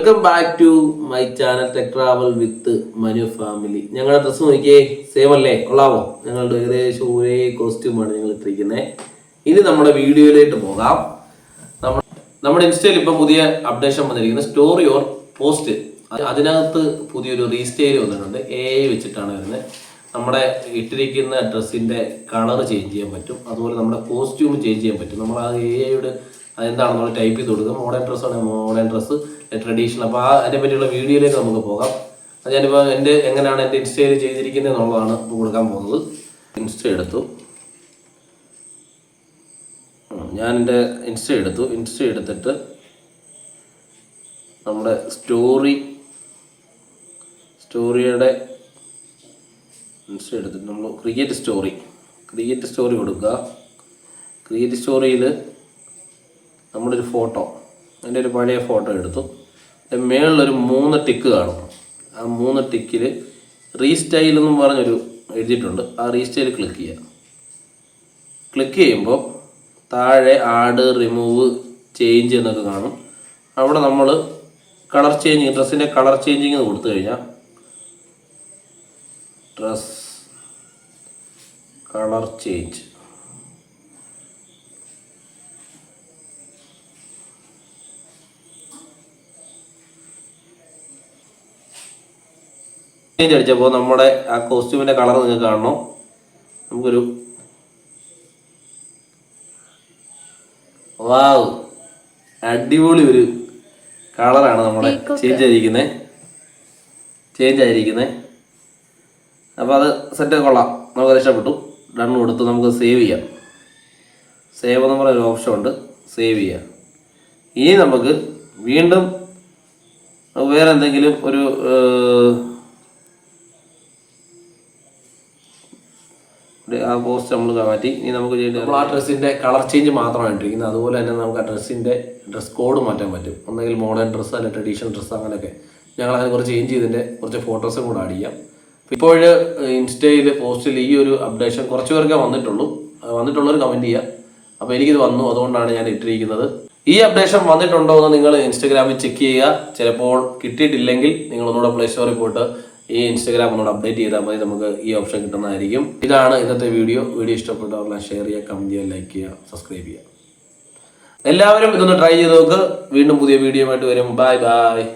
Welcome back to my channel tech travel with Manu family ഞങ്ങളുടെ dress നോക്കിയേ സേവ് അല്ലേ? കൊള്ളാമോ ഞങ്ങളുടെ ഏകദേശം ഒരേ കോസ്റ്റ്യൂമാണ് ഞങ്ങൾ ഇട്ടിരിക്കുന്നത് ഇനി നമ്മുടെ വീഡിയോയിലേക്ക് പോകാം. നമ്മൾ നമ്മുടെ ഇൻസ്റ്റയിൽ ഇപ്പം പുതിയ അപ്ഡേഷൻ വന്നിരിക്കുന്നത് സ്റ്റോറി ഓർ പോസ്റ്റ് അതിനകത്ത് പുതിയൊരു റീസ്റ്റൈൽ വന്നിട്ടുണ്ട്. എ വെച്ചിട്ടാണ് വരുന്നത്. നമ്മുടെ ഇട്ടിരിക്കുന്ന ഡ്രസ്സിന്റെ കളർ ചേഞ്ച് ചെയ്യാൻ പറ്റും. അതുപോലെ നമ്മുടെ കോസ്റ്റ്യൂം ചേഞ്ച് ചെയ്യാൻ പറ്റും. നമ്മൾ ആ എ ഐയുടെ അതെന്താണ് നമ്മൾ ടൈപ്പ് ചെയ്ത് കൊടുക്കുക മോഡേൺ ആണെങ്കിൽ മോഡേൺ ഡ്രസ്സ് ട്രഡീഷണൽ അപ്പോൾ ആ അതിനെ പറ്റിയുള്ള വീഡിയോയിലേക്ക് നമുക്ക് പോകാം. അത് ഞാനിപ്പോൾ എന്റെ എങ്ങനെയാണ് എന്റെ ഇൻസ്റ്റയിൽ ചെയ്തിരിക്കുന്നത് എന്നുള്ളതാണ് ഇപ്പോൾ കൊടുക്കാൻ പോകുന്നത്. ഇൻസ്റ്റ എടുത്തു. ഞാൻ എന്റെ ഇൻസ്റ്റ എടുത്തു. ഇൻസ്റ്റ എടുത്തിട്ട് നമ്മുടെ സ്റ്റോറി സ്റ്റോറിയുടെ ഇൻസ്റ്റ എടുത്തിട്ട് നമ്മൾ ക്രിയേറ്റ് സ്റ്റോറി ക്രിയേറ്റ് സ്റ്റോറി കൊടുക്കുക. ക്രിയേറ്റ് സ്റ്റോറിയിൽ നമ്മുടെ ഒരു ഫോട്ടോ എന്റെ ഒരു പഴയ ഫോട്ടോ എടുത്തു. അതിന്റെ മേളിലൊരു മൂന്ന് ടിക്ക് കാണും. ആ മൂന്ന് ടിക്കിൽ റീസ്റ്റൈൽ എന്നും പറഞ്ഞൊരു എഴുതിയിട്ടുണ്ട്. ആ റീസ്റ്റൈൽ ക്ലിക്ക് ചെയ്യുക. ക്ലിക്ക് ചെയ്യുമ്പോൾ താഴെ ആഡ് റിമൂവ് ചേഞ്ച് എന്നൊക്കെ കാണും. അവിടെ നമ്മൾ കളർ ചേഞ്ചിങ് ഡ്രസ്സിന്റെ കളർ ചേഞ്ചിങ് കൊടുത്തു കഴിഞ്ഞാൽ ഡ്രസ് കളർ ചേഞ്ച് ചേഞ്ച് അടിച്ചപ്പോൾ നമ്മുടെ ആ കോസ്റ്റ്യൂമിന്റെ കളർ നിങ്ങൾക്ക് കാണണം. നമുക്കൊരു വാവ് അടിപൊളി ഒരു കളറാണ് നമ്മുടെ ചേഞ്ച് ആയിരിക്കുന്നത് ചേഞ്ച് ആയിരിക്കുന്നത് അപ്പോൾ അത് സെറ്റ് കൊള്ളാം. നമുക്കത് ഇഷ്ടപ്പെട്ടു. ഡൺ കൊടുത്ത് നമുക്ക് സേവ് ചെയ്യാം. സേവ് എന്ന് പറയുന്ന ഒരു ഓപ്ഷൻ ഉണ്ട്. സേവ് ചെയ്യാം. ഇനി നമുക്ക് വീണ്ടും വേറെ എന്തെങ്കിലും ഒരു ഏഹ്, ഒരു ആ പോസ്റ്റ് നമ്മൾ മാറ്റി. ഇനി നമുക്ക് ചെയ്യേണ്ടത് ആ ഡ്രസ്സിന്റെ കളർ ചേഞ്ച് മാത്രമാണ് ഇട്ടിരിക്കുന്നത്. അതുപോലെ തന്നെ നമുക്ക് ആ ഡ്രസ്സിന്റെ ഡ്രസ് കോഡ് മാറ്റാൻ പറ്റും. ഒന്നെങ്കിൽ മോഡേൺ ഡ്രസ്സ് അല്ലെങ്കിൽ ട്രഡീഷണൽ ഡ്രസ്സ് അങ്ങനെയൊക്കെ. ഞങ്ങൾ അതിനെ കുറച്ച് ചേഞ്ച് ചെയ്തിന്റെ കുറച്ച് ഫോട്ടോസും കൂടെ ആഡ് ചെയ്യാം. ഇപ്പോൾ ഇൻസ്റ്റയിൽ പോസ്റ്റിൽ ഈ ഒരു അപ്ഡേഷൻ കുറച്ച് പേർക്കേ വന്നിട്ടുള്ളൂ. വന്നിട്ടുള്ളവർ കമന്റ് ചെയ്യുക അപ്പോൾ എനിക്കിത് വന്നു. അതുകൊണ്ടാണ് ഞാൻ ഇട്ടിരിക്കുന്നത്. ഈ അപ്ഡേഷൻ വന്നിട്ടുണ്ടോ എന്ന് നിങ്ങൾ ഇൻസ്റ്റഗ്രാമിൽ ചെക്ക് ചെയ്യുക. ചിലപ്പോൾ കിട്ടിയിട്ടില്ലെങ്കിൽ നിങ്ങൾ ഒന്നുകൂടെ പ്ലേ സ്റ്റോറിൽ പോയിട്ട് ഈ ഇൻസ്റ്റഗ്രാം ഒന്നുകൂടെ അപ്ഡേറ്റ് ചെയ്താൽ മതി. നമുക്ക് ഈ ഓപ്ഷൻ കിട്ടുന്നതായിരിക്കും. ഇതാണ് ഇന്നത്തെ വീഡിയോ വീഡിയോ ഇഷ്ടപ്പെട്ടവരെല്ലാം ഷെയർ ചെയ്യുക കമന്റ് ചെയ്യുക ലൈക്ക് ചെയ്യുക സബ്സ്ക്രൈബ് ചെയ്യുക. എല്ലാവരും ഇതൊന്ന് ട്രൈ ചെയ്ത് നോക്ക്. വീണ്ടും പുതിയ വീഡിയോ ആയിട്ട് വരും. Bye bye